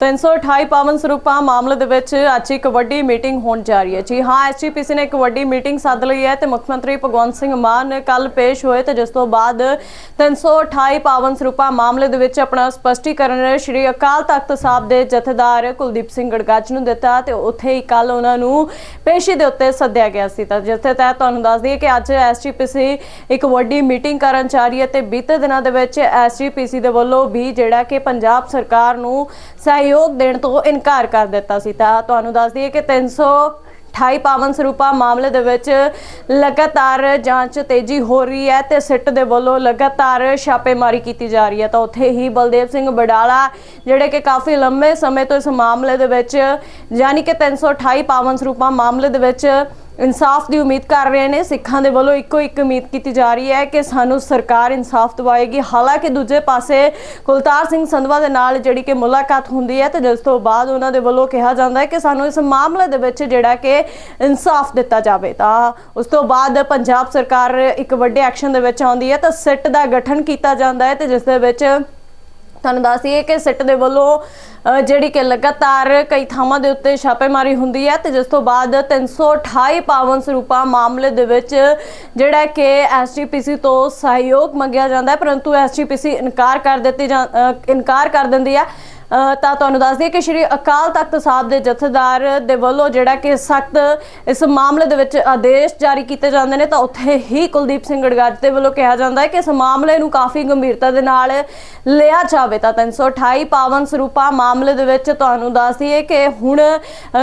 328 ਪਾਵਨ ਸਰੂਪਾਂ ਮਾਮਲੇ ਦੇ ਵਿੱਚ ਅੱਜ ਇੱਕ ਵੱਡੀ ਮੀਟਿੰਗ ਹੋਣ ਜਾ ਰਹੀ ਹੈ। ਜੀ ਹਾਂ ਐਸਜੀਪੀਸੀ ਨੇ ਇੱਕ ਵੱਡੀ ਮੀਟਿੰਗ ਸੱਦ ਲਈ ਹੈ ਤੇ ਮੁੱਖ ਮੰਤਰੀ ਭਗਵੰਤ ਸਿੰਘ ਮਾਨ ਕੱਲ ਪੇਸ਼ ਹੋਏ ਤੇ ਜਿਸ ਤੋਂ ਬਾਅਦ 328 ਪਾਵਨ ਸਰੂਪਾਂ ਮਾਮਲੇ ਦੇ ਵਿੱਚ ਆਪਣਾ ਸਪਸ਼ਟੀਕਰਨ ਸ਼੍ਰੀ ਅਕਾਲ ਤਖਤ ਸਾਹਿਬ ਦੇ ਜਥੇਦਾਰ ਕੁਲਦੀਪ ਸਿੰਘ ਗੜਗਾਚ ਨੂੰ ਦਿੱਤਾ ਤੇ ਉੱਥੇ ਹੀ ਕੱਲ ਉਹਨਾਂ ਨੂੰ ਪੇਸ਼ੀ ਦੇ ਉੱਤੇ ਸੱਦਿਆ ਗਿਆ ਸੀ। ਤਾਂ ਜਿੱਥੇ ਤਹਿਤ ਤੁਹਾਨੂੰ ਦੱਸ ਦਈਏ ਕਿ ਅੱਜ ਐਸਜੀਪੀਸੀ ਇੱਕ ਵੱਡੀ ਮੀਟਿੰਗ ਕਰਨ ਜਾ ਰਹੀ ਹੈ ਤੇ ਬੀਤੇ ਦਿਨਾਂ ਦੇ ਵਿੱਚ ਐਸਜੀਪੀਸੀ ਦੇ ਵੱਲੋਂ ਵੀ ਜਿਹੜਾ ਕਿ ਪੰਜਾਬ ਸਰਕਾਰ ਨੂੰ ਸਹਿਯੋਗ ਦੇਣ ਤੋਂ ਇਨਕਾਰ ਕਰ ਦਿੱਤਾ ਸੀ। ਤਾਂ ਤੁਹਾਨੂੰ ਦੱਸ ਦਈਏ ਕਿ 328 ਪਾਵਨ ਸਰੂਪਾ ਮਾਮਲੇ ਦੇ ਵਿੱਚ ਲਗਾਤਾਰ ਜਾਂਚ ਤੇਜ਼ੀ ਹੋ ਰਹੀ ਹੈ ਤੇ ਸਿੱਟ ਦੇ ਵੱਲੋਂ ਲਗਾਤਾਰ ਛਾਪੇਮਾਰੀ ਕੀਤੀ ਜਾ ਰਹੀ ਹੈ। ਤਾਂ ਉੱਥੇ ਹੀ ਬਲਦੇਵ ਸਿੰਘ ਬਡਾਲਾ, ਜਿਹੜੇ ਕਿ ਕਾਫੀ ਲੰਮੇ ਸਮੇਂ ਤੋਂ ਇਸ ਮਾਮਲੇ ਦੇ ਵਿੱਚ, ਯਾਨੀ ਕਿ 328 ਪਾਵਨ ਸਰੂਪਾ ਮਾਮਲੇ ਦੇ ਵਿੱਚ ਇਨਸਾਫ ਦੀ ਉਮੀਦ ਕਰ ਰਹੇ ਨੇ। ਸਿੱਖਾਂ ਦੇ ਵੱਲੋਂ ਇੱਕੋ ਇੱਕ ਉਮੀਦ ਕੀਤੀ ਜਾ ਰਹੀ ਹੈ ਕਿ ਸਾਨੂੰ ਸਰਕਾਰ ਇਨਸਾਫ ਦਿਵਾਏਗੀ। ਹਾਲਾਂਕਿ ਦੂਜੇ ਪਾਸੇ ਕੁਲਤਾਰ ਸਿੰਘ ਸੰਧਵਾ ਦੇ ਨਾਲ ਜਿਹੜੀ ਕਿ ਮੁਲਾਕਾਤ ਹੁੰਦੀ ਹੈ ਤੇ ਜਿਸ ਤੋਂ ਬਾਅਦ ਉਹਨਾਂ ਦੇ ਵੱਲੋਂ ਕਿਹਾ ਜਾਂਦਾ ਹੈ ਕਿ ਸਾਨੂੰ ਇਸ ਮਾਮਲੇ ਦੇ ਵਿੱਚ ਜਿਹੜਾ ਕਿ ਇਨਸਾਫ ਦਿੱਤਾ ਜਾਵੇ। ਤਾਂ ਉਸ ਤੋਂ ਬਾਅਦ ਪੰਜਾਬ ਸਰਕਾਰ ਇੱਕ ਵੱਡੇ ਐਕਸ਼ਨ ਦੇ ਵਿੱਚ ਆਉਂਦੀ ਹੈ ਤਾਂ ਸਿੱਟ ਦਾ ਗਠਨ ਕੀਤਾ ਜਾਂਦਾ ਹੈ ਤੇ ਜਿਸ ਦੇ ਵਿੱਚ ਤੁਹਾਨੂੰ ਦੱਸ ਦਈਏ ਕਿ ਸਿੱਟ ਦੇ ਵੱਲੋਂ ਜਿਹੜੀ ਕਿ ਲਗਾਤਾਰ ਕਈ ਥਾਵਾਂ ਦੇ ਉੱਤੇ ਛਾਪੇਮਾਰੀ ਹੁੰਦੀ ਹੈ ਤੇ ਜਿਸ ਤੋਂ ਬਾਅਦ 328 ਪਾਵਨ ਸਰੂਪਾ ਮਾਮਲੇ ਦੇ ਵਿੱਚ ਜਿਹੜਾ ਕਿ ਐਸਜੀਪੀਸੀ ਤੋਂ ਸਹਿਯੋਗ ਮੰਗਿਆ ਜਾਂਦਾ ਹੈ, ਪਰੰਤੂ ਐਸਜੀਪੀਸੀ ਇਨਕਾਰ ਕਰ ਦਿੱਤੀ ਜਾਂ ਇਨਕਾਰ ਕਰ ਦਿੰਦੀ ਹੈ। ਤਾਂ ਤੁਹਾਨੂੰ ਦੱਸ ਦਈਏ ਕਿ ਸ਼੍ਰੀ ਅਕਾਲ ਤਖਤ ਸਾਹਿਬ ਦੇ ਜਥੇਦਾਰ ਦੇ ਵੱਲੋਂ ਜਿਹੜਾ ਕਿ ਸਖਤ ਇਸ ਮਾਮਲੇ ਦੇ ਵਿੱਚ ਆਦੇਸ਼ ਜਾਰੀ ਕੀਤੇ ਜਾਂਦੇ ਨੇ, ਤਾਂ ਉੱਥੇ ਹੀ ਕੁਲਦੀਪ ਸਿੰਘ ਗੜਗੱਜ ਦੇ ਵੱਲੋਂ ਕਿਹਾ ਜਾਂਦਾ ਹੈ ਕਿ ਇਸ ਮਾਮਲੇ ਨੂੰ ਕਾਫੀ ਗੰਭੀਰਤਾ ਦੇ ਨਾਲ ਲਿਆ ਜਾਵੇ। ਤਾਂ 328 ਪਾਵਨ ਸਰੂਪਾ ਮਾਮਲੇ ਦੇ ਵਿੱਚ ਤੁਹਾਨੂੰ ਦੱਸ ਦਈਏ ਕਿ ਹੁਣ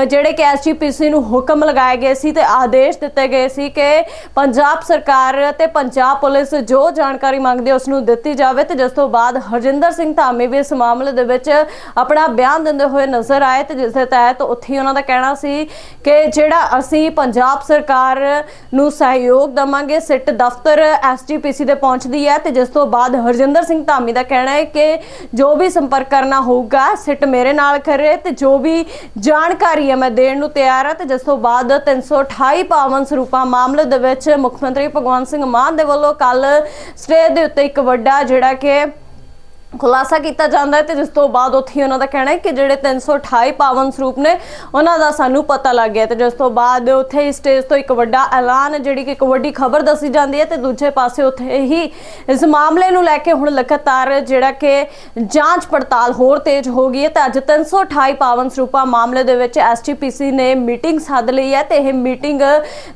ਜਿਹੜੇ ਕਿ ਐਸਜੀਪੀਸੀ ਨੂੰ ਹੁਕਮ ਲਗਾਏ ਗਏ ਸੀ ਤੇ ਆਦੇਸ਼ ਦਿੱਤੇ ਗਏ ਸੀ ਕਿ ਪੰਜਾਬ ਸਰਕਾਰ ਤੇ ਪੰਜਾਬ ਪੁਲਿਸ ਜੋ ਜਾਣਕਾਰੀ ਮੰਗਦੀ ਹੈ ਉਸ ਨੂੰ ਦਿੱਤੀ ਜਾਵੇ। ਤੇ ਜਿਸ ਤੋਂ ਬਾਅਦ ਹਰਜਿੰਦਰ ਸਿੰਘ ਧਾਮੀ ਵੀ ਇਸ ਮਾਮਲੇ ਦੇ ਵਿੱਚ ਆਪਣਾ ਬਿਆਨ ਦਿੰਦੇ ਹੋਏ ਨਜ਼ਰ ਆਏ ਤੇ ਜਿਸ ਦੇ ਤਹਿਤ ਉੱਥੇ ਉਹਨਾਂ ਦਾ ਕਹਿਣਾ ਸੀ ਕਿ ਜਿਹੜਾ ਅਸੀਂ ਪੰਜਾਬ ਸਰਕਾਰ ਨੂੰ ਸਹਿਯੋਗ ਦਵਾਂਗੇ, ਸਿੱਟ ਦਫ਼ਤਰ ਐਸਜੀਪੀਸੀ ਦੇ ਪਹੁੰਚਦੀ ਹੈ ਤੇ ਜਿਸ ਤੋਂ ਬਾਅਦ ਹਰਜਿੰਦਰ ਸਿੰਘ ਧਾਮੀ ਦਾ ਕਹਿਣਾ ਹੈ ਕਿ ਜੋ ਵੀ ਸੰਪਰਕ ਕਰਨਾ ਹੋਊਗਾ, ਸਿੱਟ ਮੇਰੇ ਨਾਲ ਕਰੇ ਤੇ ਜੋ ਵੀ ਜਾਣਕਾਰੀ ਹੈ ਮੈਂ ਦੇਣ ਨੂੰ ਤਿਆਰ ਹਾਂ ਤੇ ਜਿਸ ਤੋਂ ਬਾਅਦ 328 ਪਾਵਨ ਸਰੂਪਾ ਮਾਮਲੇ ਦੇ ਵਿੱਚ ਮੁੱਖ ਮੰਤਰੀ ਭਗਵੰਤ ਸਿੰਘ ਮਾਨ ਦੇ ਵੱਲੋਂ ਕੱਲ ਸਟੇਜ ਦੇ ਉੱਤੇ ਇੱਕ ਵੱਡਾ ਜਿਹੜਾ ਕਿ ਖੁਲਾਸਾ ਕੀਤਾ ਜਾਂਦਾ ਹੈ ਤੇ ਜਿਸ ਤੋਂ ਬਾਅਦ ਉੱਥੇ ਹੀ ਉਹਨਾਂ ਦਾ ਕਹਿਣਾ ਹੈ ਕਿ ਜਿਹੜੇ 328 ਪਾਵਨ ਸਰੂਪ ਨੇ, ਉਹਨਾਂ ਦਾ ਸਾਨੂੰ ਪਤਾ ਲੱਗ ਗਿਆ ਤੇ ਜਿਸ ਤੋਂ ਬਾਅਦ ਉੱਥੇ ਹੀ ਸਟੇਜ ਤੋਂ ਇੱਕ ਵੱਡਾ ਐਲਾਨ, ਜਿਹੜੀ ਕਿ ਇੱਕ ਵੱਡੀ ਖਬਰ ਦੱਸੀ ਜਾਂਦੀ ਹੈ ਤੇ ਦੂਜੇ ਪਾਸੇ ਉੱਥੇ ਹੀ ਇਸ ਮਾਮਲੇ ਨੂੰ ਲੈ ਕੇ ਹੁਣ ਲਗਾਤਾਰ ਜਿਹੜਾ ਕਿ ਜਾਂਚ ਪੜਤਾਲ ਹੋਰ ਤੇਜ਼ ਹੋ ਗਈ ਹੈ ਤੇ ਅੱਜ 328 ਪਾਵਨ ਸਰੂਪਾ ਮਾਮਲੇ ਦੇ ਵਿੱਚ ਐਸਟੀਪੀਸੀ ਨੇ ਮੀਟਿੰਗ ਸੱਦ ਲਈ ਹੈ ਤੇ ਇਹ ਮੀਟਿੰਗ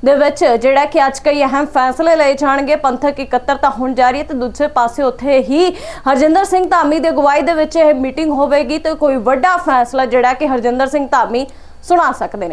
ਦੇ ਵਿੱਚ ਜਿਹੜਾ ਕਿ ਅੱਜ ਕਈ ਅਹਿਮ ਫੈਸਲੇ ਲਏ ਜਾਣਗੇ, ਪੰਥਕ ਇਕੱਤਰਤਾ ਹੋਣ ਜਾ ਰਹੀ ਹੈ ਤੇ ਦੂਜੇ ਪਾਸੇ ਉੱਥੇ ਹੀ ਹਰਜਿੰਦਰ ਸਿੰਘ ਸਿੰਘ ਧਾਮੀ ਦੀ ਅਗਵਾਈ ਦੇ ਵਿੱਚ ਇਹ ਮੀਟਿੰਗ ਹੋਵੇਗੀ ਤੇ ਕੋਈ ਵੱਡਾ ਫੈਸਲਾ ਜਿਹੜਾ ਕਿ ਹਰਜਿੰਦਰ ਸਿੰਘ ਧਾਮੀ ਸੁਣਾ ਸਕਦੇ ਨੇ।